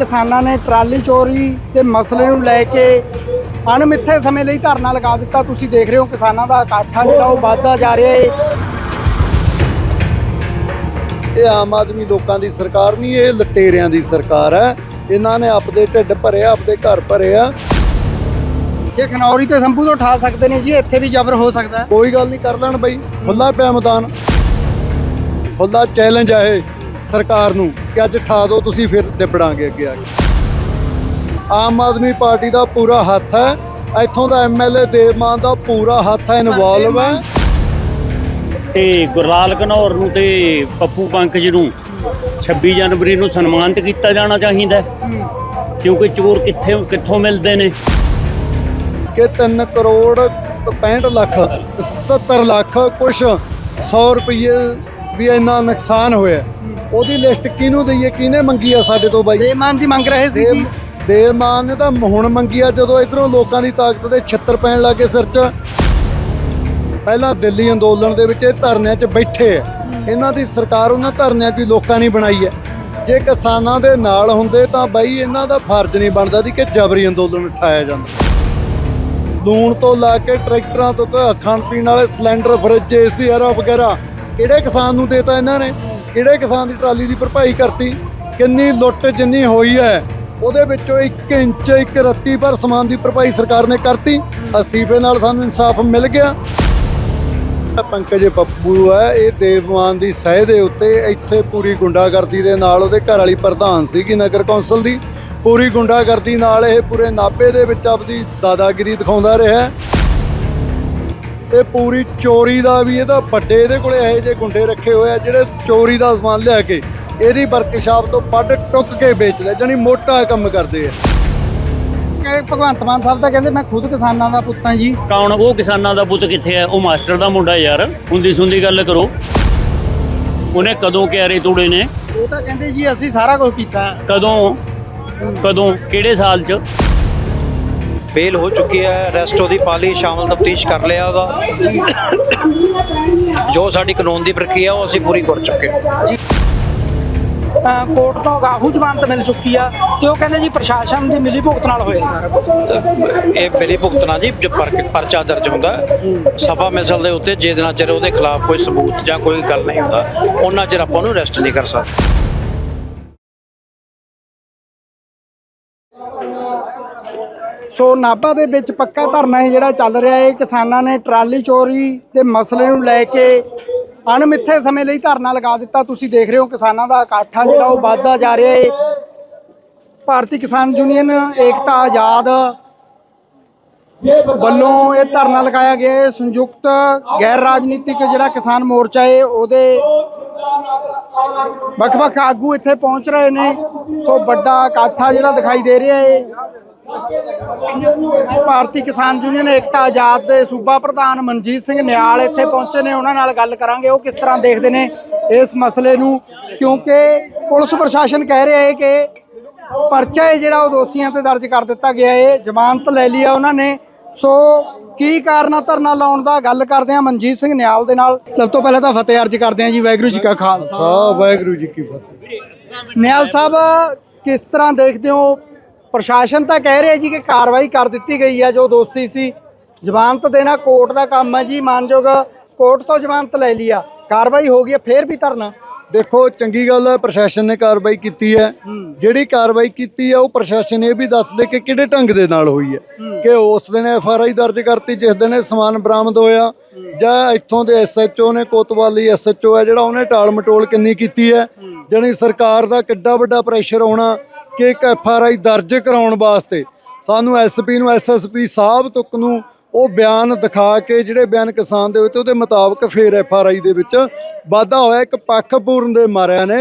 ਕਿਸਾਨਾਂ ਨੇ ਟਰਾਲੀ ਚੋਰੀ ਦੇ ਮਸਲੇ ਨੂੰ ਲੈ ਕੇ ਅਣਮਿੱਥੇ ਸਮੇਂ ਲਈ ਧਰਨਾ ਲਗਾ ਦਿੱਤਾ। ਤੁਸੀਂ ਦੇਖ ਰਹੇ ਹੋ ਕਿਸਾਨਾਂ ਦਾ ਇਕੱਠ ਜਿਹੜਾ ਉਹ ਵੱਧਦਾ ਜਾ ਰਿਹਾ ਹੈ ਇਹ ਆਮ ਆਦਮੀ ਲੋਕਾਂ ਦੀ ਸਰਕਾਰ ਨਹੀਂ ਇਹ ਲਟੇਰਿਆਂ ਦੀ ਸਰਕਾਰ ਹੈ। ਇਹਨਾਂ ਨੇ ਆਪਦੇ ਢਿੱਡ ਭਰਿਆ ਆਪਦੇ ਘਰ ਭਰਿਆ ਜੇ ਖਨੌਰੀ ਤੇ ਸੰਭੂ ਤੋਂ ਉਠਾ ਸਕਦੇ ਨੇ ਜੀ ਇੱਥੇ ਵੀ ਜ਼ਬਰ ਹੋ ਸਕਦਾ ਕੋਈ ਗੱਲ ਨਹੀਂ ਕਰ ਲੈਣ ਬਈ। ਖੁੱਲਾ ਪਿਆ ਮੈਦਾਨ। ਖੁੱਲਾ ਚੈਲੰਜ ਆ ਇਹ। ਸਰਕਾਰ ਨੂੰ ਕਿ ਅੱਜ ਠਾ ਦਿਓ ਤੁਸੀਂ ਫਿਰ ਨਿਬੜਾਂਗੇ ਅੱਗੇ ਆ ਕੇ। ਆਮ ਆਦਮੀ ਪਾਰਟੀ ਦਾ ਪੂਰਾ ਹੱਥ ਹੈ। ਇੱਥੋਂ ਦਾ ਐਮਐਲਏ ਦੇਵਮਾਨ ਦਾ ਪੂਰਾ ਹੱਥ ਹੈ ਇਨਵੋਲਵ ਹੈ। ਤੇ ਗੁਰਲਾਲ ਘਨੌਰ ਨੂੰ ਤੇ ਪੱਪੂ ਪੰਕਜ ਨੂੰ 26 ਜਨਵਰੀ ਨੂੰ ਸਨਮਾਨਿਤ ਕੀਤਾ ਜਾਣਾ ਚਾਹੀਦਾ। ਕਿਉਂਕਿ ਚੋਰ ਕਿੱਥੇ ਕਿੱਥੋਂ ਮਿਲਦੇ ਨੇ? ਕਿ 3 ਕਰੋੜ 65 ਲੱਖ 77 ਲੱਖ ਕੁਛ 100 ਰੁਪਏ ਵੀ ਇੰਨਾ ਨੁਕਸਾਨ ਹੋਇਆ। ਉਹਦੀ ਲਿਸਟ ਕਿਹਨੂੰ ਦਈਏ ਕਿਹਨੇ ਮੰਗੀ ਆ ਸਾਡੇ ਤੋਂ ਬਾਈ? ਬੇਮਾਨ ਜੀ ਮੰਗ ਰਹੇ ਸੀ ਜੀ। ਦੇਵ ਦੇਵਮਾਨ ਨੇ ਤਾਂ ਹੁਣ ਮੰਗੀ ਆ ਜਦੋਂ ਇਧਰੋਂ ਲੋਕਾਂ ਦੀ ਤਾਕਤ ਦੇ ਛੱਤਰ ਪੈਣ ਲੱਗੇ ਸਿਰ 'ਚ। ਪਹਿਲਾਂ ਦਿੱਲੀ ਅੰਦੋਲਨ ਦੇ ਵਿੱਚ ਇਹ ਧਰਨਿਆਂ 'ਚ ਬੈਠੇ ਆ। ਇਹਨਾਂ ਦੀ ਸਰਕਾਰ ਉਹਨਾਂ ਧਰਨਿਆਂ ਕੋਈ ਲੋਕਾਂ ਨਹੀਂ ਬਣਾਈ ਹੈ ਜੇ ਕਿਸਾਨਾਂ ਦੇ ਨਾਲ ਹੁੰਦੇ ਤਾਂ ਬਾਈ ਇਹਨਾਂ ਦਾ ਫਰਜ਼ ਨਹੀਂ ਬਣਦਾ ਸੀ ਕਿ ਜਬਰੀ ਅੰਦੋਲਨ ਉਠਾਇਆ ਜਾਂਦਾ। ਲੂਣ ਤੋਂ ਲਾ ਕੇ ਟਰੈਕਟਰਾਂ ਤੋਂ ਕ- ਖਾਣ ਪੀਣ ਵਾਲੇ ਸਿਲੰਡਰ ਫਰਿੱਜ ਏਸੀ ਐਰਾ ਵਗੈਰਾ ਕਿਹੜੇ ਕਿਸਾਨ ਨੂੰ ਦੇਤਾ ਇਹਨਾਂ ਨੇ? ਕਿਹੜੇ ਕਿਸਾਨ ਦੀ ਟਰਾਲੀ ਦੀ ਭਰਪਾਈ ਕਰਤੀ, ਕਿੰਨੀ ਲੁੱਟ ਜਿੰਨੀ ਹੋਈ ਹੈ, ਉਹਦੇ ਵਿੱਚੋਂ 1 ਇੰਚ, ਇੱਕ ਰੱਤੀ ਪਰ ਸਮਾਨ ਦੀ ਭਰਪਾਈ ਸਰਕਾਰ ਨੇ ਕਰਤੀ। ਅਸਤੀਫੇ ਨਾਲ ਸਾਨੂੰ ਇਨਸਾਫ ਮਿਲ ਗਿਆ। ਪੰਕਜ ਪੱਪੂ ਹੈ, ਇਹ ਦੇਵਮਾਨ ਦੀ ਸਹਿ ਦੇ ਉੱਤੇ ਇੱਥੇ ਪੂਰੀ ਗੁੰਡਾਗਰਦੀ ਦੇ ਨਾਲ ਉਹਦੇ ਘਰ ਵਾਲੀ ਪ੍ਰਧਾਨ ਸੀਗੀ ਨਗਰ ਕੌਂਸਲ ਦੀ। ਪੂਰੀ ਗੁੰਡਾਗਰਦੀ ਨਾਲ ਇਹ ਪੂਰੇ ਨਾਭੇ ਦੇ ਵਿੱਚ ਆਪਦੀ ਦਾਦਾਗਿਰੀ ਦਿਖਾਉਂਦਾ ਰਿਹਾ। ਤੇ ਪੂਰੀ ਚੋਰੀ ਦਾ ਵੀ ਇਹਦਾ ਵੱਡੇ ਇਹਦੇ ਕੋਲੇ ਇਹੋ ਜਿਹੇ ਗੁੰਡੇ ਰੱਖੇ ਹੋਏ ਆ ਜਿਹੜੇ ਚੋਰੀ ਦਾ ਸਮਾਨ ਲਿਆ ਕੇ ਇਹਦੀ ਵਰਕਸ਼ਾਪ ਤੋਂ ਵੱਢ ਟੁੱਕ ਕੇ ਵੇਚਦੇ ਜਾਨੀ ਮੋਟਾ ਕੰਮ ਕਰਦੇ ਆ। ਕਿ ਭਗਵੰਤ ਮਾਨ ਸਾਹਿਬ ਤਾਂ ਕਹਿੰਦੇ ਮੈਂ ਖੁਦ ਕਿਸਾਨਾਂ ਦਾ ਪੁੱਤ ਹਾਂ ਜੀ। ਕੌਣ? ਉਹ ਕਿਸਾਨਾਂ ਦਾ ਪੁੱਤ ਕਿੱਥੇ ਹੈ ਉਹ ਮਾਸਟਰ ਦਾ ਮੁੰਡਾ ਯਾਰ। ਹੁੰਦੀ ਸੁੰਦੀ ਗੱਲ ਕਰੋ। ਉਹਨੇ ਕਦੋਂ ਕਿਆਰੇ ਤੋੜੇ ਨੇ? ਉਹ ਤਾਂ ਕਹਿੰਦੇ ਜੀ ਅਸੀਂ ਸਾਰਾ ਕੁਝ ਕੀਤਾ ਕਦੋਂ? ਕਦੋਂ? ਕਿਹੜੇ ਸਾਲ 'ਚ? ਬੇਲ ਹੋ ਚੁੱਕੀ ਹੈ ਅਰੈਸਟ ਉਹਦੀ ਪਾਲੀ ਸ਼ਾਮਲ ਤਫਤੀਸ਼ ਕਰ ਲਿਆ ਉਹਦਾ। ਜੋ ਸਾਡੀ ਕਾਨੂੰਨ ਦੀ ਪ੍ਰਕਿਰਿਆ ਉਹ ਅਸੀਂ ਪੂਰੀ ਕਰ ਚੁੱਕੇ ਹਾਂ। ਕੋਰਟ ਤੋਂ ਗਾਹੂ ਜ਼ਮਾਨਤ ਮਿਲ ਚੁੱਕੀ ਆ ਤੇ ਉਹ ਕਹਿੰਦੇ ਜੀ ਪ੍ਰਸ਼ਾਸਨ ਦੀ ਮਿਲੀ ਭੁਗਤ ਨਾਲ ਹੋਇਆ ਸਾਰਾ ਕੁਝ ਇਹ ਬਿਲੀ ਭੁਗਤਣਾ ਜੀ ਜੋ ਪਰ- ਪਰਚਾ ਦਰਜ ਹੁੰਦਾ ਸਫਾ ਮਿਸਲ ਦੇ ਉੱਤੇ ਜੇ ਦਿਨਾਂ ਚਿਰ ਉਹਦੇ ਖਿਲਾਫ ਕੋਈ ਸਬੂਤ ਜਾਂ ਕੋਈ ਗੱਲ ਨਹੀਂ ਹੁੰਦਾ ਉਹਨਾਂ ਚਿਰ ਆਪਾਂ ਉਹਨੂੰ ਅਰੈਸਟ ਨਹੀਂ ਕਰ ਸਕਦੇ। ਸੋ ਨਾਭਾ ਦੇ ਵਿੱਚ ਪੱਕਾ ਧਰਨਾ ਹੈ ਜਿਹੜਾ ਚੱਲ ਰਿਹਾ ਹੈ ਕਿਸਾਨਾਂ ਨੇ ਟਰਾਲੀ ਚੋਰੀ ਦੇ ਮਸਲੇ ਨੂੰ ਲੈ ਕੇ ਅਣਮਿੱਥੇ ਸਮੇਂ ਲਈ ਧਰਨਾ ਲਗਾ ਦਿੱਤਾ। ਤੁਸੀਂ ਦੇਖ ਰਹੇ ਹੋ ਕਿਸਾਨਾਂ ਦਾ ਇਕੱਠ ਜਿਹੜਾ ਉਹ ਵੱਧਦਾ ਜਾ ਰਿਹਾ ਹੈ। ਭਾਰਤੀ ਕਿਸਾਨ ਯੂਨੀਅਨ, ਏਕਤਾ, ਆਜ਼ਾਦ ਵੱਲੋਂ ਇਹ ਧਰਨਾ ਲਗਾਇਆ ਗਿਆ ਹੈ। ਸੰਯੁਕਤ ਗੈਰ ਰਾਜਨੀਤਿਕ ਜਿਹੜਾ ਕਿਸਾਨ ਮੋਰਚਾ ਹੈ, ਉਹਦੇ ਵੱਖ-ਵੱਖ ਆਗੂ ਇੱਥੇ ਪਹੁੰਚ ਰਹੇ ਨੇ। ਸੋ ਵੱਡਾ ਇਕੱਠ ਜਿਹੜਾ ਦਿਖਾਈ ਦੇ ਰਿਹਾ ਹੈ। ਭਾਰਤੀ ਕਿਸਾਨ ਯੂਨੀਅਨ ਏਕਤਾ ਆਜ਼ਾਦ ਦੇ ਸੂਬਾ ਪ੍ਰਧਾਨ ਮਨਜੀਤ ਸਿੰਘ ਨਿਆਲ ਇੱਥੇ ਪਹੁੰਚੇ ਨੇ ਉਹਨਾਂ ਨਾਲ ਗੱਲ ਕਰਾਂਗੇ। ਉਹ ਕਿਸ ਤਰ੍ਹਾਂ ਦੇਖਦੇ ਨੇ ਇਸ ਮਸਲੇ ਨੂੰ? ਕਿਉਂਕਿ ਪੁਲਿਸ ਪ੍ਰਸ਼ਾਸਨ ਕਹਿ ਰਿਹਾ ਹੈ ਕਿ ਪਰਚਾ ਜਿਹੜਾ ਉਹ ਦੋਸ਼ੀਆਂ ਤੇ ਦਰਜ ਕਰ ਦਿੱਤਾ ਗਿਆ ਹੈ ਜ਼ਮਾਨਤ ਲੈ ਲਈ ਆ ਉਹਨਾਂ ਨੇ। ਸੋ ਕੀ ਕਾਰਨ ਧਰਨਾ ਲਾਉਣ ਦਾ? ਗੱਲ ਕਰਦੇ ਆ ਮਨਜੀਤ ਸਿੰਘ ਨਿਆਲ ਦੇ ਨਾਲ। ਸਭ ਤੋਂ ਪਹਿਲਾਂ ਤਾਂ ਫਤਿਹ ਅਰਜ ਕਰਦੇ ਆ ਜੀ ਵਾਹਿਗੁਰੂ ਜੀ ਕਾ ਖਾਲਸਾ। ਵਾਹਿਗੁਰੂ ਜੀ ਕੀ ਫਤਿਹ। ਨਿਆਲ ਸਾਹਿਬ ਕਿਸ ਤਰ੍ਹਾਂ ਦੇਖਦੇ ਹੋ ਪ੍ਰਸ਼ਾਸਨ ਤਾਂ ਕਹਿ ਰਿਹਾ ਜੀ ਕਿ ਕਾਰਵਾਈ ਕਰ ਦਿੱਤੀ ਗਈ ਹੈ ਜੋ ਦੋਸ਼ੀ ਸੀ। ਜ਼ਮਾਨਤ ਦੇਣਾ ਕੋਰਟ ਦਾ ਕੰਮ ਹੈ ਜੀ ਮਾਨਯੋਗ ਕੋਰਟ ਤੋਂ ਜ਼ਮਾਨਤ ਲੈ ਲਈ ਆ। ਕਾਰਵਾਈ ਹੋ ਗਈ ਹੈ ਫੇਰ ਵੀ ਧਰਨਾ। ਦੇਖੋ ਚੰਗੀ ਗੱਲ ਹੈ ਪ੍ਰਸ਼ਾਸਨ ਨੇ ਕਾਰਵਾਈ ਕੀਤੀ ਹੈ। ਜਿਹੜੀ ਕਾਰਵਾਈ ਕੀਤੀ ਹੈ ਉਹ ਪ੍ਰਸ਼ਾਸਨ ਇਹ ਵੀ ਦੱਸ ਦੇ ਕਿ ਕਿਹੜੇ ਢੰਗ ਦੇ ਨਾਲ ਹੋਈ ਹੈ। ਕਿ ਉਸ ਦਿਨ ਐਫ ਆਰ ਆਈ ਦਰਜ ਕਰਤੀ ਜਿਸ ਦਿਨ ਇਹ ਸਮਾਨ ਬਰਾਮਦ ਹੋਇਆ। ਜਾਂ ਇੱਥੋਂ ਦੇ ਐਸਐਚਓ ਨੇ ਕੋਤਵਾਲੀ ਐਸਐਚਓ ਹੈ ਜਿਹੜਾ ਉਹਨੇ ਟਾਲ ਮਟੋਲ ਕਿੰਨੀ ਕੀਤੀ ਹੈ। ਜਾਣੀ ਸਰਕਾਰ ਦਾ ਕਿੱਡਾ ਵੱਡਾ ਪ੍ਰੈਸ਼ਰ ਹੋਣਾ। ਕਿ ਇੱਕ ਐਫ ਆਰ ਆਈ ਦਰਜ ਕਰਾਉਣ ਵਾਸਤੇ ਸਾਨੂੰ ਐਸਪੀ ਨੂੰ ਐਸਐਸਪੀ ਸਾਹਿਬ ਤੱਕ ਨੂੰ ਉਹ ਬਿਆਨ ਦਿਖਾ ਕੇ ਜਿਹੜੇ ਬਿਆਨ ਕਿਸਾਨ ਦੇ ਹੋਏ ਤੇ ਉਹਦੇ ਮੁਤਾਬਕ ਫੇਰ ਐਫ ਆਰ ਆਈ ਦੇ ਵਿੱਚ ਵਾਧਾ ਹੋਇਆ। ਇੱਕ ਪੱਖ ਪੂਰਨ ਦੇ ਮਾਰਿਆ ਨੇ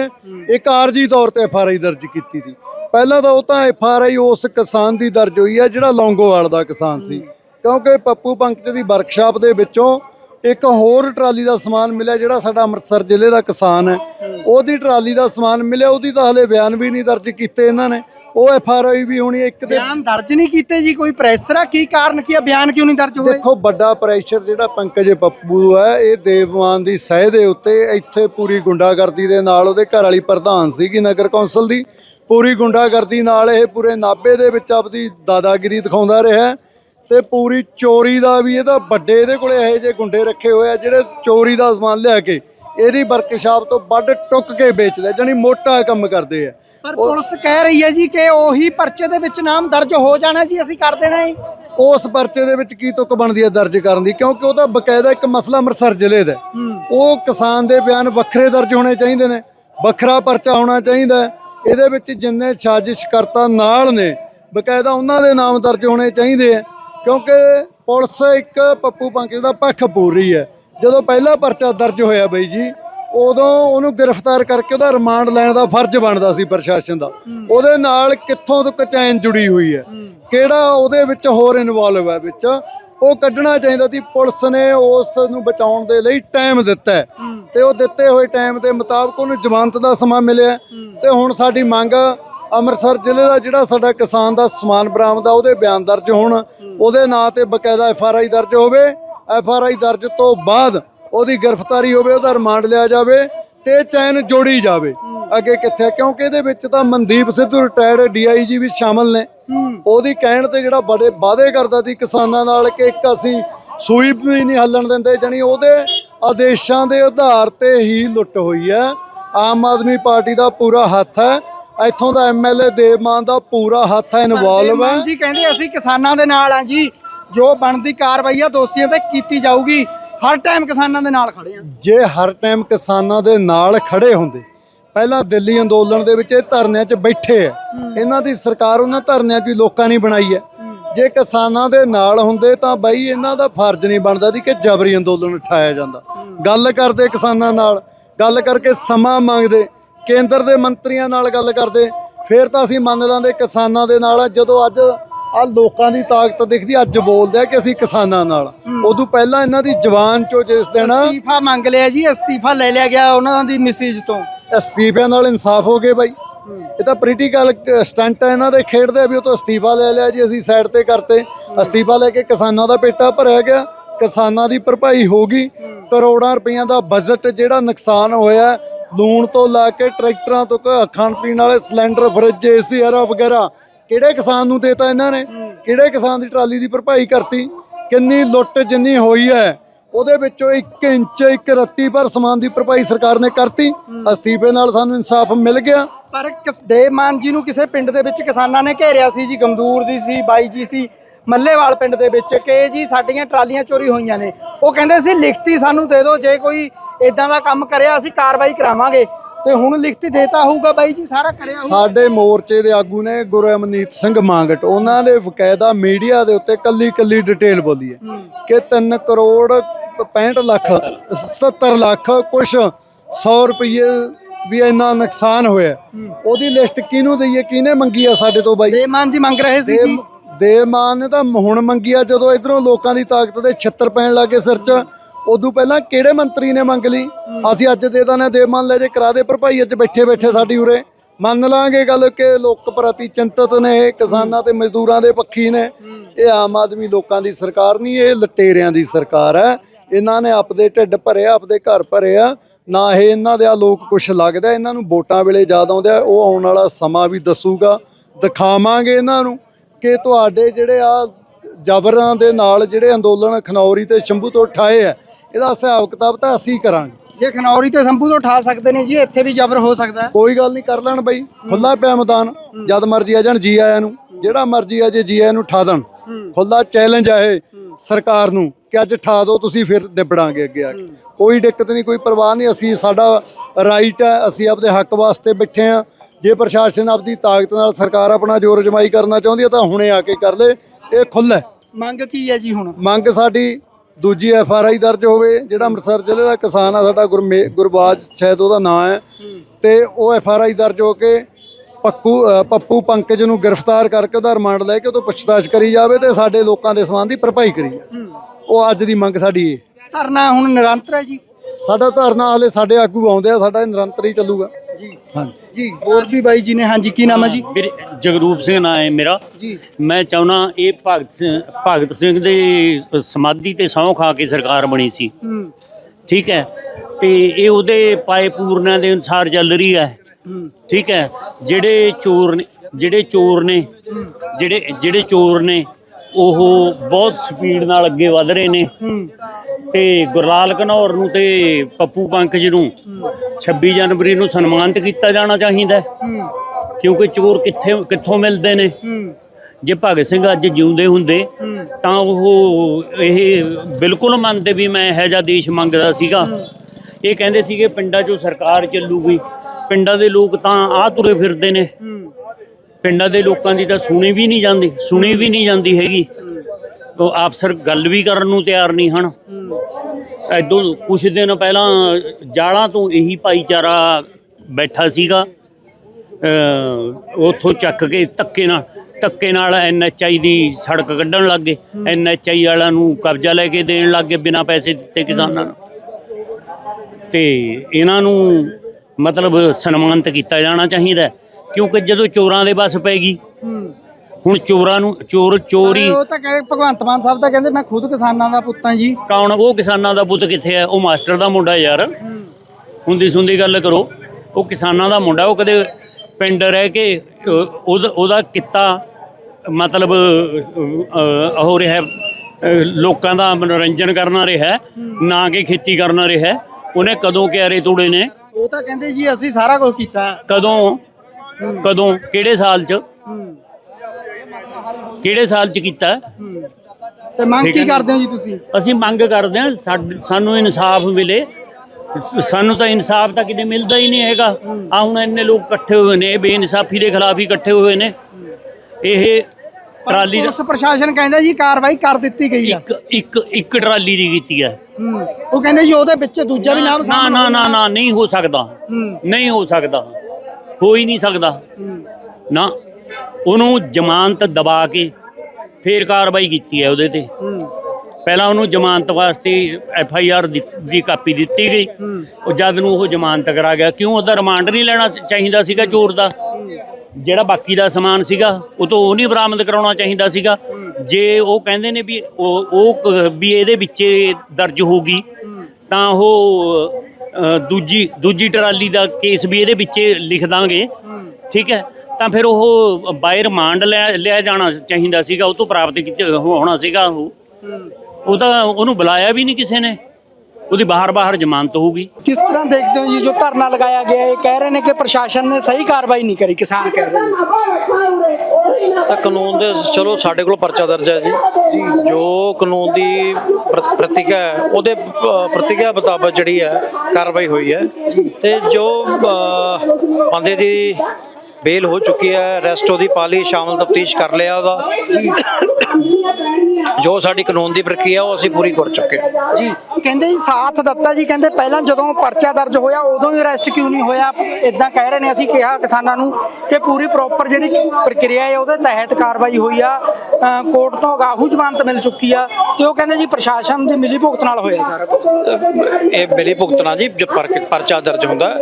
ਇੱਕ ਆਰਜੀ ਤੌਰ ਤੇ ਐਫ ਆਰ ਆਈ ਦਰਜ ਕੀਤੀ ਸੀ। ਪਹਿਲਾਂ ਤਾਂ ਉਹ ਤਾਂ ਐਫ ਆਰ ਆਈ ਉਸ ਕਿਸਾਨ ਦੀ ਦਰਜ ਹੋਈ ਹੈ ਜਿਹੜਾ ਲੌਂਗੋਵਾਲ ਦਾ ਕਿਸਾਨ ਸੀ। ਕਿਉਂਕਿ ਪੱਪੂ ਪੰਕਜ ਦੀ ਵਰਕਸ਼ਾਪ ਦੇ ਵਿੱਚੋਂ ਇੱਕ ਹੋਰ ਟਰਾਲੀ ਦਾ ਸਮਾਨ ਮਿਲਿਆ ਜਿਹੜਾ ਸਾਡਾ ਅੰਮ੍ਰਿਤਸਰ ਜ਼ਿਲ੍ਹੇ ਦਾ ਕਿਸਾਨ ਹੈ। ਉਹਦੀ ਟਰਾਲੀ ਦਾ ਸਮਾਨ ਮਿਲਿਆ ਉਹਦੀ ਤਾਂ ਹਲੇ ਬਿਆਨ ਵੀ ਨਹੀਂ ਦਰਜ ਕੀਤੇ ਇਹਨਾਂ ਨੇ। ਉਹ ਐਫ ਆਰ ਆਈ ਵੀ ਹੋਣੀ ਇੱਕ ਦੇ ਬਿਆਨ ਦਰਜ ਨਹੀਂ ਕੀਤੇ ਜੀ ਕੋਈ ਪ੍ਰੈਸ਼ਰ ਆ? ਕੀ ਕਾਰਨ ਕੀ ਆ? ਬਿਆਨ ਕਿਉਂ ਨਹੀਂ ਦਰਜ ਹੋਏ? ਦੇਖੋ ਵੱਡਾ ਪ੍ਰੈਸ਼ਰ ਜਿਹੜਾ ਪੰਕਜ ਪੱਪੂ ਹੈ ਇਹ ਦੇਵਮਾਨ ਦੀ ਸਹਿ ਦੇ ਉੱਤੇ ਇੱਥੇ ਪੂਰੀ ਗੁੰਡਾਗਰਦੀ ਦੇ ਨਾਲ ਉਹਦੇ ਘਰ ਵਾਲੀ ਪ੍ਰਧਾਨ ਸੀਗੀ ਨਗਰ ਕੌਂਸਲ ਦੀ। ਪੂਰੀ ਗੁੰਡਾਗਰਦੀ ਨਾਲ ਇਹ ਪੂਰੇ ਨਾਭੇ ਦੇ ਵਿੱਚ ਆਪਦੀ ਦਾਦਾਗਿਰੀ ਦਿਖਾਉਂਦਾ ਰਿਹਾ। ਤੇ ਪੂਰੀ ਚੋਰੀ ਦਾ ਵੀ ਇਹਦਾ ਵੱਡੇ ਇਹਦੇ ਕੋਲੇ ਇਹੋ ਜਿਹੇ ਗੁੰਡੇ ਰੱਖੇ ਹੋਏ ਆ ਜਿਹੜੇ ਚੋਰੀ ਦਾ ਸਮਾਨ ਲਿਆ ਕੇ ਇਹਦੀ ਵਰਕਸ਼ਾਪ ਤੋਂ ਵੱਢ ਟੁੱਕ ਕੇ ਵੇਚਦੇ ਜਾਨੀ ਮੋਟਾ ਕੰਮ ਕਰਦੇ ਆ। ਪਰ ਪੁਲਿਸ ਕਹਿ ਰਹੀ ਹੈ ਜੀ ਕਿ ਉਹੀ ਪਰਚੇ ਦੇ ਵਿੱਚ ਨਾਮ ਦਰਜ ਹੋ ਜਾਣਾ ਜੀ ਅਸੀਂ ਕਰ ਦੇਣਾ ਹੈ ਉਸ ਪਰਚੇ ਦੇ ਵਿੱਚ ਕੀ ਤੁਕ ਬਣਦੀ ਹੈ ਦਰਜ ਕਰਨ ਦੀ? ਕਿਉਂਕਿ ਉਹਦਾ ਬਕਾਇਦਾ ਇੱਕ ਮਸਲਾ ਅੰਮ੍ਰਿਤਸਰ ਜ਼ਿਲ੍ਹੇ ਦਾ। ਉਹ ਕਿਸਾਨ ਦੇ ਬਿਆਨ ਵੱਖਰੇ ਦਰਜ ਹੋਣੇ ਚਾਹੀਦੇ ਨੇ ਵੱਖਰਾ ਪਰਚਾ ਹੋਣਾ ਚਾਹੀਦਾ। ਇਹਦੇ ਵਿੱਚ ਜਿੰਨੇ ਸਾਜ਼ਿਸ਼ ਕਰਤਾ ਨਾਲ ਨੇ ਬਕਾਇਦਾ ਉਹਨਾਂ ਦੇ ਨਾਮ ਦਰਜ ਹੋਣੇ ਚਾਹੀਦੇ ਆ ਕਿਉਂਕਿ ਪੁਲਿਸ ਇੱਕ ਪੱਪੂ ਪੰਕਜ ਦਾ ਪੱਖ ਪੂਰ ਰਹੀ ਹੈ। ਜਦੋਂ ਪਹਿਲਾ ਪਰਚਾ ਦਰਜ ਹੋਇਆ ਬਈ ਜੀ ਉਦੋਂ ਉਹਨੂੰ ਗ੍ਰਿਫਤਾਰ ਕਰਕੇ ਉਹਦਾ ਰਿਮਾਂਡ ਲੈਣ ਦਾ ਫਰਜ਼ ਬਣਦਾ ਸੀ ਪ੍ਰਸ਼ਾਸਨ ਦਾ। ਉਹਦੇ ਨਾਲ ਕਿੱਥੋਂ ਤੱਕ ਚੈਨ ਜੁੜੀ ਹੋਈ ਹੈ। ਕਿਹੜਾ ਉਹਦੇ ਵਿੱਚ ਹੋਰ ਇਨਵੋਲਵ ਹੈ ਵਿੱਚ ਉਹ ਕੱਢਣਾ ਚਾਹੀਦਾ ਸੀ। ਪੁਲਿਸ ਨੇ ਉਸ ਨੂੰ ਬਚਾਉਣ ਦੇ ਲਈ ਟਾਈਮ ਦਿੱਤਾ ਤੇ ਉਹ ਦਿੱਤੇ ਹੋਏ ਟਾਈਮ ਦੇ ਮੁਤਾਬਕ ਉਹਨੂੰ ਜ਼ਮਾਨਤ ਦਾ ਸਮਾਂ ਮਿਲਿਆ ਤੇ ਹੁਣ ਸਾਡੀ ਮੰਗ ਅੰਮ੍ਰਿਤਸਰ ਜ਼ਿਲ੍ਹੇ ਦਾ ਜਿਹੜਾ ਸਾਡਾ ਕਿਸਾਨ ਦਾ ਸਮਾਨ ਬਰਾਮਦ ਆ, ਉਹਦੇ ਬਿਆਨ ਦਰਜ ਹੋਣ। ਉਹਦੇ ਨਾਂ ਤੇ ਬਕਾਇਦਾ ਐਫ ਆਰ ਆਈ ਦਰਜ ਹੋਵੇ। ਐਫ ਆਰ ਆਈ ਦਰਜ ਤੋਂ ਬਾਅਦ ਉਹਦੀ ਗ੍ਰਿਫਤਾਰੀ ਹੋਵੇ, ਉਹਦਾ ਰਿਮਾਂਡ ਲਿਆ ਜਾਵੇ ਤੇ ਚੈਨ ਜੋੜੀ ਜਾਵੇ। ਅੱਗੇ ਕਿੱਥੇ ਕਿਉਂਕਿ ਇਹਦੇ ਵਿੱਚ ਤਾਂ ਮਨਦੀਪ ਸਿੱਧੂ ਰਿਟਾਇਰਡ ਡੀਆਈਜੀ ਵੀ ਸ਼ਾਮਲ ਨੇ। ਉਹਦੀ ਕਹਿਣ ਤੇ ਜਿਹੜਾ ਬੜੇ ਵਾਅਦੇ ਕਰਦਾ ਸੀ ਕਿਸਾਨਾਂ ਨਾਲ ਕਿ ਇੱਕ ਅਸੀਂ ਸੂਈ ਵੀ ਨਹੀਂ ਹੱਲਣ ਦਿੰਦੇ, ਜਾਣੀ ਉਹਦੇ ਆਦੇਸ਼ਾਂ ਦੇ ਆਧਾਰ ਤੇ ਹੀ ਲੁੱਟ ਹੋਈ ਹੈ। ਆਮ ਆਦਮੀ ਪਾਰਟੀ ਦਾ ਪੂਰਾ ਹੱਥ ਹੈ। ਇੱਥੋਂ ਦਾ ਐਮਐਲਏ ਦੇਵਮਾਨ ਦਾ ਪੂਰਾ ਹੱਥ ਹੈ ਇਨਵੋਲਵ ਹੈ। ਜੀ ਕਹਿੰਦੇ ਅਸੀਂ ਕਿਸਾਨਾਂ ਦੇ ਨਾਲ ਆ ਜੀ। ਜੋ ਬਣਦੀ ਕਾਰਵਾਈ ਆ ਦੋਸ਼ੀਆਂ ਤੇ ਕੀਤੀ ਜਾਊਗੀ। ਹਰ ਟਾਈਮ ਕਿਸਾਨਾਂ ਦੇ ਨਾਲ ਖੜੇ ਆ। ਜੇ ਹਰ ਟਾਈਮ ਕਿਸਾਨਾਂ ਦੇ ਨਾਲ ਖੜੇ ਹੁੰਦੇ ਪਹਿਲਾਂ ਦਿੱਲੀ ਅੰਦੋਲਨ ਦੇ ਵਿੱਚ ਇਹ ਧਰਨਿਆਂ 'ਚ ਬੈਠੇ ਆ। ਇਹਨਾਂ ਦੀ ਸਰਕਾਰ ਉਹਨਾਂ ਧਰਨਿਆਂ 'ਚ ਹੀ ਲੋਕਾਂ ਨਹੀਂ ਬਣਾਈ ਹੈ। ਜੇ ਕਿਸਾਨਾਂ ਦੇ ਨਾਲ ਹੁੰਦੇ ਤਾਂ ਬਈ ਇਹਨਾਂ ਦਾ ਫਰਜ਼ ਨਹੀਂ ਬਣਦਾ ਸੀ ਕਿ ਜਬਰੀ ਅੰਦੋਲਨ ਉਠਾਇਆ ਜਾਂਦਾ। ਗੱਲ ਕਰਦੇ ਕਿਸਾਨਾਂ ਨਾਲ ਗੱਲ ਕਰਕੇ ਸਮਾਂ ਮੰਗਦੇ। ਕੇਂਦਰ ਦੇ ਮੰਤਰੀਆਂ ਨਾਲ ਗੱਲ ਕਰਦੇ ਫਿਰ ਤਾਂ ਅਸੀਂ ਮੰਨ ਲਾਂਦੇ ਕਿਸਾਨਾਂ ਦੇ ਨਾਲ। ਜਦੋਂ ਅੱਜ ਆ ਲੋਕਾਂ ਦੀ ਤਾਕਤ ਦਿਖਦੀ ਅੱਜ ਬੋਲਦੇ ਆ ਕਿ ਅਸੀਂ ਕਿਸਾਨਾਂ ਨਾਲ। ਉਦੋਂ ਪਹਿਲਾਂ ਇਹਨਾਂ ਦੀ ਜਵਾਨ ਚੋਂ ਜਿਸ ਦਿਨ ਅਸਤੀਫਾ ਮੰਗ ਲਿਆ ਜੀ ਅਸਤੀਫਾ ਲੈ ਲਿਆ ਗਿਆ ਉਹਨਾਂ ਦੀ ਮੈਸੇਜ ਤੋਂ। ਅਸਤੀਫਿਆਂ ਨਾਲ ਇਨਸਾਫ ਹੋ ਗਏ ਬਾਈ। ਇਹ ਤਾਂ ਪ੍ਰੀਟੀਕਲ ਸਟੰਟ ਹੈ ਇਹਨਾਂ ਦੇ ਖੇਡਦੇ ਆ ਵੀ ਉਹ ਤੋਂ ਅਸਤੀਫਾ ਲੈ ਲਿਆ ਜੀ ਅਸੀਂ ਸਾਈਡ ਤੇ ਕਰਤੇ। ਅਸਤੀਫਾ ਲੈ ਕੇ ਕਿਸਾਨਾਂ ਦਾ ਪੇਟਾ ਭਰਿਆ ਗਿਆ ਕਿਸਾਨਾਂ ਦੀ ਭਰਪਾਈ ਹੋ ਗਈ। ਕਰੋੜਾਂ ਰੁਪਈਆਂ ਦਾ ਬਜਟ ਜਿਹੜਾ ਨੁਕਸਾਨ ਹੋਇਆ ਲੂਣ ਤੋਂ ਲਾ ਕੇ ਟਰੈਕਟਰਾਂ ਤੋਂ ਖਾਣ ਪੀਣ ਵਾਲੇ ਸਿਲੰਡਰ, ਫਰਿੱਜ, ਏਸੀ ਆਰਾ ਵਗੈਰਾ। ਕਿਹੜੇ ਕਿਸਾਨ ਨੂੰ ਦੇਤਾ ਇਹਨਾਂ ਨੇ? ਕਿਹੜੇ ਕਿਸਾਨ ਦੀ ਟਰਾਲੀ ਦੀ ਭਰਪਾਈ ਕਰਤੀ? ਕਿੰਨੀ ਲੁੱਟ ਜਿੰਨੀ ਹੋਈ ਹੈ? ਉਹਦੇ ਵਿੱਚੋਂ 1 ਇੰਚ, ਇੱਕ ਰੱਤੀ ਪਰ ਸਮਾਨ ਦੀ ਭਰਪਾਈ ਸਰਕਾਰ ਨੇ ਕਰਤੀ। ਅਸਤੀਫੇ ਨਾਲ ਸਾਨੂੰ ਇਨਸਾਫ ਮਿਲ ਗਿਆ। ਪਰ ਕਿਸ ਦੇਵਮਾਨ ਜੀ ਨੂੰ ਕਿਸੇ ਪਿੰਡ ਦੇ ਵਿੱਚ ਕਿਸਾਨਾਂ ਨੇ ਘੇਰਿਆ ਸੀ ਜੀ? ਗਮਦੂਰ ਜੀ ਸੀ, ਬਾਈ ਜੀ ਸੀ, ਮੱਲੇਵਾਲ ਪਿੰਡ ਦੇ ਵਿੱਚ, ਕਿ ਜੀ, ਸਾਡੀਆਂ ਟਰਾਲੀਆਂ ਚੋਰੀ ਹੋਈਆਂ ਨੇ। ਉਹ ਕਹਿੰਦੇ ਸੀ, ਲਿਖਤੀ ਸਾਨੂੰ ਦੇ ਦਿਓ, ਜੇ ਕੋਈ ਇਦਾਂ ਦਾ ਕੰਮ ਕਰਿਆ ਅਸੀਂ ਕਾਰਵਾਈ ਕਰਾਵਾਂਗੇ। ਤੇ ਹੁਣ ਲਿਖਤੀ ਦੇਤਾ ਹੋਊਗਾ ਬਾਈ ਜੀ ਸਾਰਾ ਕਰਿਆ ਹੋਊ ਸਾਡੇ ਮੋਰਚੇ ਦੇ ਆਗੂ ਨੇ ਗੁਰਮਨੀਤ ਸਿੰਘ ਮਾਂਗਟ ਉਹਨਾਂ ਨੇ ਵਕਾਇਦਾ ਮੀਡੀਆ ਦੇ ਉੱਤੇ ਕੱਲੀ ਕੱਲੀ ਡਿਟੇਲ ਬੋਲੀ ਹੈ ਕਿ 3 ਕਰੋੜ 65 ਲੱਖ 77 ਲੱਖ ਕੁਛ 100 ਰੁਪਏ ਵੀ ਇੰਨਾ ਨੁਕਸਾਨ ਹੋਇਆ। ਉਹਦੀ ਲਿਸਟ ਕਿਹਨੂੰ ਦਈਏ ਕਿਹਨੇ ਮੰਗੀ ਆ ਸਾਡੇ ਤੋਂ ਬਾਈ? ਦੇਵਮਾਨ ਜੀ ਮੰਗ ਰਹੇ ਸੀ ਜੀ। ਦੇਵਮਾਨ ਨੇ ਤਾਂ ਹੁਣ ਮੰਗੀ ਆ ਜਦੋਂ ਇਧਰੋਂ ਲੋਕਾਂ ਦੀ ਤਾਕਤ ਦੇ ਛਿੱਤਰ ਪੈਣ ਲੱਗੇ ਸਿਰ 'ਚ। ਉਦੋਂ ਪਹਿਲਾਂ ਕਿਹੜੇ ਮੰਤਰੀ ਨੇ ਮੰਗ ਲਈ? ਅਸੀਂ ਅੱਜ ਦੇ ਦਾਨੇ ਦੇਵਮਾਨ ਲੈ ਜੇ ਕਰਾ ਦੇ, ਪਰ ਭਾਈ ਅੱਜ ਬੈਠੇ ਬੈਠੇ ਸਾਡੀ ਉਰੇ। ਮੰਨ ਲਾਂਗੇ ਗੱਲ ਕਿ ਲੋਕ ਪ੍ਰਤੀ ਚਿੰਤਤ ਨੇ ਇਹ ਕਿਸਾਨਾਂ ਤੇ ਮਜ਼ਦੂਰਾਂ ਦੇ ਪੱਖੀ ਨੇ। ਇਹ ਆਮ ਆਦਮੀ ਲੋਕਾਂ ਦੀ ਸਰਕਾਰ ਨਹੀਂ, ਇਹ ਲਟੇਰਿਆਂ ਦੀ ਸਰਕਾਰ ਹੈ। ਇਹਨਾਂ ਨੇ ਆਪਦੇ ਢਿੱਡ ਭਰਿਆ ਆਪਦੇ ਘਰ ਭਰਿਆ ਨਾ ਇਹ ਇਹਨਾਂ ਦੇ ਆ, ਲੋਕ ਕੁਛ ਲੱਗਦਾ, ਇਹਨਾਂ ਨੂੰ ਵੋਟਾਂ ਵੇਲੇ ਯਾਦ ਆਉਂਦੇ ਆ ਉਹ ਆਉਣ ਵਾਲਾ ਸਮਾਂ ਵੀ ਦੱਸੂਗਾ। ਦਿਖਾਵਾਂਗੇ ਇਹਨਾਂ ਨੂੰ ਕਿ ਤੁਹਾਡੇ ਜਿਹੜੇ ਆ ਜਬਰਾਂ ਦੇ ਨਾਲ ਜਿਹੜੇ ਅੰਦੋਲਨ ਖਨੌਰੀ ਤੇ ਸ਼ੰਭੂ ਤੋਂ ਉਠਾਏ ਆ ਇਹਦਾ ਹਿਸਾਬ ਕਿਤਾਬ ਤਾਂ ਅਸੀਂ ਕਰਾਂਗੇ। ਜੇ ਖਨੌਰੀ ਤੇ ਸੰਭੂ ਤੋਂ ਉਠਾ ਸਕਦੇ ਨੇ ਜੀ ਇੱਥੇ ਵੀ ਜ਼ਬਰ ਹੋ ਸਕਦਾ ਹੈ। ਕੋਈ ਗੱਲ ਨਹੀਂ ਕਰ ਲੈਣ ਬਈ ਖੁੱਲਾ ਪਿਆ ਮੈਦਾਨ ਜਦ ਮਰਜ਼ੀ ਆ ਜਾਣ ਜੀ ਆਇਆਂ ਨੂੰ ਜਿਹੜਾ ਮਰਜ਼ੀ ਆ ਜੇ ਜੀ ਆਇਆਂ ਨੂੰ ਠਾ ਦੇਣ। ਖੁੱਲਾ ਚੈਲੰਜ ਆ ਇਹ ਸਰਕਾਰ ਨੂੰ ਕਿ ਅੱਜ ਠਾ ਦਿਓ ਤੁਸੀਂ ਫਿਰ ਨਿਬੜਾਂਗੇ ਅੱਗੇ ਆ ਕੇ। ਕੋਈ ਦਿੱਕਤ ਨਹੀਂ ਕੋਈ ਪਰਵਾਹ ਨਹੀਂ ਅਸੀਂ ਸਾਡਾ ਰਾਈਟ ਹੈ ਅਸੀਂ ਆਪਦੇ ਹੱਕ ਵਾਸਤੇ ਬੈਠੇ ਆ ਜੇ ਪ੍ਰਸ਼ਾਸਨ ਆਪਦੀ ਤਾਕਤ ਨਾਲ ਸਰਕਾਰ ਆਪਣਾ ਜ਼ੋਰ ਜਮਾਈ ਕਰਨਾ ਚਾਹੁੰਦੀ ਹੈ ਤਾਂ ਹੁਣੇ ਆ ਕੇ ਕਰ ਲੇ ਇਹ ਖੁੱਲ੍ਹਾ ਹੈ। ਮੰਗ ਕੀ ਹੈ ਜੀ ਹੁਣ? ਮੰਗ ਸਾਡੀ ਦੂਜੀ ਐਫ ਆਰ ਆਈ ਦਰਜ ਹੋਵੇ ਜਿਹੜਾ ਅੰਮ੍ਰਿਤਸਰ ਜ਼ਿਲ੍ਹੇ ਦਾ ਕਿਸਾਨ ਆ ਸਾਡਾ ਗੁਰਮੇ ਗੁਰਬਾਜ ਸ਼ਾਇਦ ਉਹਦਾ ਨਾਮ ਹੈ। ਤੇ ਉਹ ਐਫ ਆਰ ਆਈ ਦਰਜ ਹੋ ਕੇ ਪੱਕੂ ਪੱਪੂ ਪੰਕਜ ਨੂੰ ਗ੍ਰਿਫਤਾਰ ਕਰਕੇ ਉਹਦਾ ਰਿਮਾਂਡ ਲੈ ਕੇ ਉਹ ਤੋਂ ਪੁੱਛਤਾਛ ਕਰੀ ਜਾਵੇ ਤੇ ਸਾਡੇ ਲੋਕਾਂ ਦੇ ਸਮਾਨ ਦੀ ਭਰਪਾਈ ਕਰੀ ਜਾਵੇ। ਉਹ ਅੱਜ ਦੀ ਮੰਗ ਸਾਡੀ ਇਹ। ਧਰਨਾ ਹੁਣ ਨਿਰੰਤਰ ਹੈ ਜੀ। ਸਾਡਾ ਧਰਨਾ ਹਲੇ ਸਾਡੇ ਆਗੂ ਆਉਂਦੇ ਆ ਸਾਡਾ ਇਹ ਨਿਰੰਤਰ ਹੀ ਚੱਲੂਗਾ। ਜੀ। ਹਾਂਜੀ। ਜੀ ਹੋਰ ਵੀ ਬਾਈ ਜੀ ਨੇ ਹਾਂਜੀ ਕੀ ਨਾਮ ਹੈ ਜੀ? ਮੇਰੇ ਜਗਰੂਪ ਸਿੰਘ ਨਾਂ ਹੈ ਮੇਰਾ। ਜੀ। ਮੈਂ ਚਾਹੁੰਦਾ ਇਹ ਭਗਤ ਸਿੰਘ ਭਗਤ ਸਿੰਘ ਦੇ ਸਮਾਧੀ ਤੇ ਸਹੁੰ ਖਾ ਕੇ ਸਰਕਾਰ ਬਣੀ ਸੀ। ਹੂੰ। ਠੀਕ ਹੈ। ਤੇ ਇਹ ਉਹਦੇ ਪਾਏ ਪੂਰਨਾਂ ਦੇ ਅਨੁਸਾਰ ਚੱਲ ਰਹੀ ਹੈ। ਠੀਕ ਹੈ। ਜਿਹੜੇ ਚੋਰ ਨੇ ਜਿਹੜੇ ਚੋਰ ਨੇ ਜਿਹੜੇ ਜਿਹੜੇ ਚੋਰ ਨੇ ਉਹ ਬਹੁਤ ਸਪੀਡ ਨਾਲ ਅੱਗੇ ਵਧ ਰਹੇ ਨੇ। ਤੇ ਗੁਰਲਾਲ ਘਨੌਰ ਨੂੰ ਤੇ ਪੱਪੂ ਪੰਕਜ ਨੂੰ 26 ਜਨਵਰੀ ਨੂੰ ਸਨਮਾਨਿਤ ਕੀਤਾ ਜਾਣਾ ਚਾਹੀਦਾ ਹੈ। ਕਿਉਂਕਿ ਚੋਰ ਕਿੱਥੇ, ਕਿੱਥੋਂ ਮਿਲਦੇ ਨੇ? ਜੇ ਭਗਤ ਸਿੰਘ ਅੱਜ ਜਿਉਂਦੇ ਹੁੰਦੇ, ਤਾਂ ਉਹ ਇਹ ਬਿਲਕੁਲ ਮੰਨਦੇ ਵੀ ਮੈਂ ਇਹੋ ਜਿਹਾ ਦੇਸ਼ ਮੰਗਦਾ ਸੀਗਾ। ਇਹ ਕਹਿੰਦੇ ਸੀਗੇ ਪਿੰਡਾਂ 'ਚੋਂ ਸਰਕਾਰ ਚੱਲੂਗੀ, ਪਿੰਡਾਂ ਦੇ ਲੋਕ ਤਾਂ ਆਹ ਤੁਰੇ ਫਿਰਦੇ ਨੇ। ਪਿੰਡਾਂ ਦੇ ਲੋਕਾਂ ਦੀ ਤਾਂ ਸੁਣੀ ਵੀ ਨਹੀਂ ਜਾਂਦੀ, ਸੁਣੀ ਵੀ ਨਹੀਂ ਜਾਂਦੀ ਹੈਗੀ। ਉਹ ਅਫਸਰ ਗੱਲ ਵੀ ਕਰਨ ਨੂੰ ਤਿਆਰ ਨਹੀਂ ਹਨ। ਐਦੋਂ ਕੁਝ ਦਿਨ ਪਹਿਲਾਂ ਜਾਲਾਂ ਤੋਂ ਇਹੀ ਭਾਈਚਾਰਾ ਬੈਠਾ ਸੀਗਾ। ਅ ਉੱਥੋਂ ਚੱਕ ਕੇ ਧੱਕੇ ਨਾਲ ਧੱਕੇ ਨਾਲ ਐਨਐਚਆਈ ਦੀ ਸੜਕ ਕੱਢਣ ਲੱਗ ਗਏ। ਐਨਐਚਆਈ ਵਾਲਿਆਂ ਨੂੰ ਕਬਜ਼ਾ ਲੈ ਕੇ ਦੇਣ ਲੱਗ ਗਏ ਬਿਨਾਂ ਪੈਸੇ ਦਿੱਤੇ ਕਿਸਾਨਾਂ ਨੂੰ। ਤੇ ਇਹਨਾਂ ਨੂੰ ਮਤਲਬ ਸਨਮਾਨਿਤ ਕੀਤਾ ਜਾਣਾ ਚਾਹੀਦਾ ਕਿਉਂਕਿ ਜਦੋਂ ਚੋਰਾਂ ਦੇ ਬਸ ਪੈ ਗਈ ਹੁਣ ਚੋਰਾਂ ਨੂੰ ਚੋਰ ਚੋਰੀ ਉਹ ਤਾਂ ਕਹੇ ਭਗਵੰਤ ਮਾਨ ਸਾਹਿਬ ਤਾਂ ਕਹਿੰਦੇ ਮੈਂ ਖੁਦ ਕਿਸਾਨਾਂ ਦਾ ਪੁੱਤਾਂ ਜੀ। ਕੌਣ? ਉਹ ਕਿਸਾਨਾਂ ਦਾ ਪੁੱਤ ਕਿੱਥੇ ਹੈ? ਉਹ ਮਾਸਟਰ ਦਾ ਮੁੰਡਾ ਯਾਰ। ਹੁੰਦੀ ਸੁੰਦੀ ਗੱਲ ਕਰੋ। ਉਹ ਕਿਸਾਨਾਂ ਦਾ ਮੁੰਡਾ ਉਹ ਕਦੇ ਪਿੰਡ ਰਹਿ ਕੇ ਉਹਦਾ ਕਿੱਤਾ ਮਤਲਬ ਉਹ ਰਿਹਾ ਲੋਕਾਂ ਦਾ ਮਨੋਰੰਜਨ ਕਰਨਾ ਰਿਹਾ ਨਾ ਕਿ ਖੇਤੀ ਕਰਨਾ ਰਿਹਾ। ਉਹਨੇ ਕਦੋਂ ਕਿਆਰੇ ਤੋੜੇ ਨੇ? ਉਹ ਤਾਂ ਕਹਿੰਦੇ ਜੀ ਅਸੀਂ ਸਾਰਾ ਕੁਝ ਕੀਤਾ ਕਦੋਂ? ਕਦੋਂ? ਕਿਹੜੇ ਸਾਲ 'ਚ? ਕਿਹੜੇ ਸਾਲ 'ਚ ਕੀਤਾ? ਤੇ ਮੰਗ ਕੀ? ਕਰਦੇ ਹੋ ਜੀ ਤੁਸੀਂ? ਅਸੀਂ ਮੰਗ ਕਰਦੇ ਹਾਂ ਸਾਡ- ਸਾਨੂੰ ਇਨਸਾਫ ਮਿਲੇ। ਸਾਨੂੰ ਤਾਂ ਇਨਸਾਫ ਤਾਂ ਕਿਤੇ ਮਿਲਦਾ ਹੀ ਨਹੀਂ ਹੈਗਾ। ਆ ਹੁਣ ਇੰਨੇ ਲੋਕ ਇਕੱਠੇ ਹੋਏ ਨੇ ਬੇਇਨਸਾਫੀ ਦੇ ਖਿਲਾਫ ਹੀ ਇਕੱਠੇ ਹੋਏ ਨੇ। ਇਹ ਟਰਾਲੀ ਦਾ ਪੁਲਿਸ ਪ੍ਰਸ਼ਾਸਨ ਕਹਿੰਦਾ ਜੀ ਕਾਰਵਾਈ ਕਰ ਦਿੱਤੀ ਗਈ ਆ। ਇੱਕ ਇੱਕ ਇੱਕ ਟਰਾਲੀ ਦੀ ਕੀਤੀ ਹੈ ਹੂੰ। ਉਹ ਕਹਿੰਦੇ ਜੀ ਉਹਦੇ ਵਿੱਚ ਦੂਜਾ ਵੀ ਨਾਮ ਨਾ ਨਾ ਨਾ। ਨਾ ਨਹੀਂ ਹੋ ਸਕਦਾ। ਹੂੰ। ਨਹੀਂ ਹੋ ਸਕਦਾ। ਹੋ ਹੀ ਨਹੀਂ ਸਕਦਾ। ਹੂੰ। ਨਾ। ਉਹਨੂੰ ਜ਼ਮਾਨਤ ਦਬਾ ਕੇ ਫੇਰ ਕਾਰਵਾਈ ਕੀਤੀ ਹੈ ਉਹਦੇ ਤੇ। ਹੂੰ। ਪਹਿਲਾਂ ਉਹਨੂੰ ਜ਼ਮਾਨਤ ਵਾਸਤੇ ਐਫ ਆਈ ਆਰ ਦੀ ਕਾਪੀ ਦਿੱਤੀ ਗਈ। ਉਹ ਜਦ ਨੂੰ ਉਹ ਜ਼ਮਾਨਤ ਕਰਾ ਗਿਆ ਕਿਉਂ ਉਹਦਾ ਰਿਮਾਂਡ ਨਹੀਂ ਲੈਣਾ ਚਾਹੀਦਾ ਸੀਗਾ ਚੋਰ ਦਾ? ਜਿਹੜਾ ਬਾਕੀ ਦਾ ਸਮਾਨ ਸੀਗਾ ਉਹ ਤੋਂ ਉਹ ਨਹੀਂ ਬਰਾਮਦ ਕਰਾਉਣਾ ਚਾਹੀਦਾ ਸੀਗਾ। ਜੇ ਉਹ ਕਹਿੰਦੇ ਨੇ ਵੀ ਉਹ ਉਹ ਵੀ ਇਹਦੇ ਵਿੱਚ ਦਰਜ ਹੋਗੀ ਤਾਂ ਉਹ ਦੂਜੀ ਦੂਜੀ ਟਰਾਲੀ ਦਾ ਕੇਸ ਵੀ ਇਹਦੇ ਵਿੱਚ ਲਿਖ ਦਾਂਗੇ। ਠੀਕ ਹੈ? ਤਾਂ ਫਿਰ ਉਹ ਬਾਈ ਰਿਮਾਂਡ ਲਿਆ ਲਿਆ ਜਾਣਾ ਚਾਹੀਦਾ ਸੀਗਾ ਉਹ ਤੋਂ ਪ੍ਰਾਪਤ ਹੋਣਾ ਸੀਗਾ ਉਹ। ਉਹ ਤਾਂ ਉਹਨੂੰ ਬੁਲਾਇਆ ਵੀ ਨਹੀਂ ਕਿਸੇ ਨੇ। ਉਹਦੀ ਬਾਹਰ ਬਾਹਰ ਜ਼ਮਾਨਤ ਹੋਊਗੀ। ਕਿਸ ਤਰ੍ਹਾਂ ਦੇਖਦੇ ਹੋ ਜੀ ਜੋ ਧਰਨਾ ਲਗਾਇਆ ਗਿਆ ਇਹ ਕਹਿ ਰਹੇ ਨੇ ਕਿ ਪ੍ਰਸ਼ਾਸਨ ਨੇ ਸਹੀ ਕਾਰਵਾਈ ਨਹੀਂ ਕਰੀ ਕਿਸਾਨ ਕਹਿ ਰਹੇ ਨੇ। ਤਾਂ ਕਾਨੂੰਨ ਦੇ ਚਲੋ ਸਾਡੇ ਕੋਲ ਪਰਚਾ ਦਰਜ ਹੈ ਜੀ। ਜੋ। ਕਾਨੂੰਨ ਦੀ ਪ੍ਰ- ਪ੍ਰਤੀਕਾ ਹੈ ਉਹਦੇ ਪ੍ਰਤੀਕਾ ਮੁਤਾਬਕ ਜਿਹੜੀ ਹੈ ਕਾਰਵਾਈ ਹੋਈ ਹੈ। ਤੇ ਜੋ ਬੰਦੇ ਦੀ ਬੇਲ ਹੋ ਚੁੱਕੀ ਹੈ। ਅਰੈਸਟ ਉਹਦੀ ਪਾਲੀ ਸ਼ਾਮਲ ਤਫਤੀਸ਼ ਕਰ ਲਿਆ ਉਹਦਾ। ਜੋ ਸਾਡੀ ਕਾਨੂੰਨ ਦੀ ਪ੍ਰਕਿਰਿਆ ਉਹ ਅਸੀਂ ਪੂਰੀ ਕਰ ਚੁੱਕੇ ਹਾਂ। ਜੀ ਕਹਿੰਦੇ ਜੀ ਸਾਥ ਦਿੱਤਾ ਜੀ ਕਹਿੰਦੇ ਪਹਿਲਾਂ ਜਦੋਂ ਪਰਚਾ ਦਰਜ ਹੋਇਆ ਉਦੋਂ ਹੀ ਅਰੈਸਟ ਕਿਉਂ ਨਹੀਂ ਹੋਇਆ? ਇਦਾਂ ਕਹਿ ਰਹੇ ਨੇ ਅਸੀਂ ਕਿਹਾ ਕਿਸਾਨਾਂ ਨੂੰ ਕਿ ਪੂਰੀ ਪ੍ਰੋਪਰ ਜਿਹੜੀ ਪ੍ਰਕਿਰਿਆ ਹੈ ਉਹਦੇ ਤਹਿਤ ਕਾਰਵਾਈ ਹੋਈ ਆ। ਕੋਰਟ ਤੋਂ ਗਾਹੂ ਜ਼ਮਾਨਤ ਮਿਲ ਚੁੱਕੀ ਆ ਤੇ ਉਹ ਕਹਿੰਦੇ ਜੀ ਪ੍ਰਸ਼ਾਸਨ ਦੀ ਮਿਲੀ ਭੁਗਤ ਨਾਲ ਹੋਇਆ ਸਾਰਾ ਕੁਝ ਇਹ ਮਿਲੀ ਭੁਗਤਣਾ ਜੀ ਜੋ ਪਰ- ਪਰਚਾ ਦਰਜ ਹੁੰਦਾ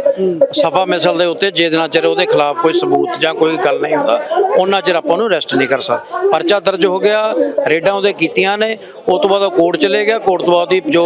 ਸਫਾ ਮਿਸਲ ਦੇ ਉੱਤੇ ਜੇ ਦਿਨਾਂ ਚਿਰ ਉਹਦੇ ਖਿਲਾਫ ਕੋਈ ਸਬੂਤ ਜਾਂ ਕੋਈ ਗੱਲ ਨਹੀਂ ਹੁੰਦਾ ਉਹਨਾਂ ਚਿਰ ਆਪਾਂ ਉਹਨੂੰ ਅਰੈਸਟ ਨਹੀਂ ਕਰ ਸਕਦੇ। ਪਰਚਾ ਦਰਜ ਹੋ ਗਿਆ ਰੇਡਾਂ ਉਹਦੇ ਕੀਤੀਆਂ ਨੇ ਉਸ ਤੋਂ ਬਾਅਦ ਉਹ ਕੋਰਟ ਚਲੇ ਗਿਆ ਕੋਰਟ ਤੋਂ ਬਾਅਦ ਦੀ ਜੋ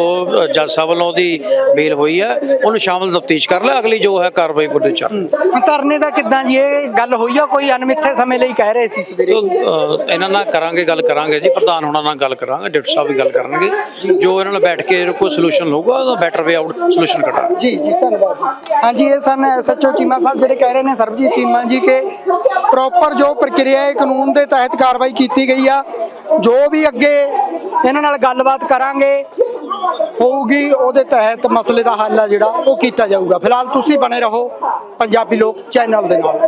ਜੱਜ ਸਾਹਿਬ ਵੱਲੋਂ ਉਹਦੀ ਬੇਲ ਹੋਈ ਹੈ ਉਹਨੂੰ ਸ਼ਾਮਲ ਤਫਤੀਸ਼ ਕਰ ਲਿਆ ਅਗਲੀ ਜੋ ਹੈ ਕਾਰਵਾਈ ਪੁੱਛ ਚੱਲ। ਧਰਨੇ ਦਾ ਕਿੱਦਾਂ ਜੀ ਇਹ ਗੱਲ ਹੋਈ ਆ ਕੋਈ ਅਣਮਿੱਥੇ ਸਮੇਂ ਲਈ ਕਹਿ ਰਹੇ ਸੀ ਸਵੇਰੇ? ਇਹਨਾਂ ਨਾਲ ਕਰਾਂਗੇ ਗੱਲ ਕਰਾਂਗੇ ਜੀ ਪ੍ਰਧਾਨ ਹੋਣਾ ਨਾਲ ਗੱਲ ਕਰਾਂਗੇ ਡਾਕਟਰ ਸਾਹਿਬ ਵੀ ਗੱਲ ਕਰਨਗੇ। ਜੋ ਇਹਨਾਂ ਨਾਲ ਬੈਠ ਕੇ ਕੋਈ ਸੋਲੂਸ਼ਨ ਹੋਊਗਾ ਉਹਦਾ ਬੈਟਰ ਵੇ ਆਊਟ ਸੋਲੂਸ਼ਨ ਕੱਢਾਂਗੇ ਜੀ ਜੀ ਧੰਨਵਾਦ ਜੀ। ਹਾਂਜੀ ਇਹ ਸਨ ਐਸਐਚਓ ਚੀਮਾ ਸਾਹਿਬ ਜਿਹੜੇ ਕਹਿ ਰਹੇ ਨੇ ਸਰਬਜੀਤ ਚੀਮਾ ਜੀ ਕਿ ਪ੍ਰੋਪਰ ਜੋ ਪ੍ਰਕਿਰਿਆ ਹੈ ਕਾਨੂੰਨ ਦੇ ਤਹਿਤ ਕਾਰਵਾਈ ਕੀਤੀ ਗਈ ਆ। ਜੋ ਵੀ ਅੱਗੇ ਇਹਨਾਂ ਨਾਲ ਗੱਲਬਾਤ ਕਰਾਂਗੇ, ਹੋਊਗੀ, ਉਹਦੇ ਤਹਿਤ ਮਸਲੇ ਦਾ ਹੱਲ ਆ ਜਿਹੜਾ, ਉਹ ਕੀਤਾ ਜਾਊਗਾ। ਫਿਲਹਾਲ ਤੁਸੀਂ ਬਣੇ ਰਹੋ, ਪੰਜਾਬੀ ਲੋਕ ਚੈਨਲ ਦੇ ਨਾਲ।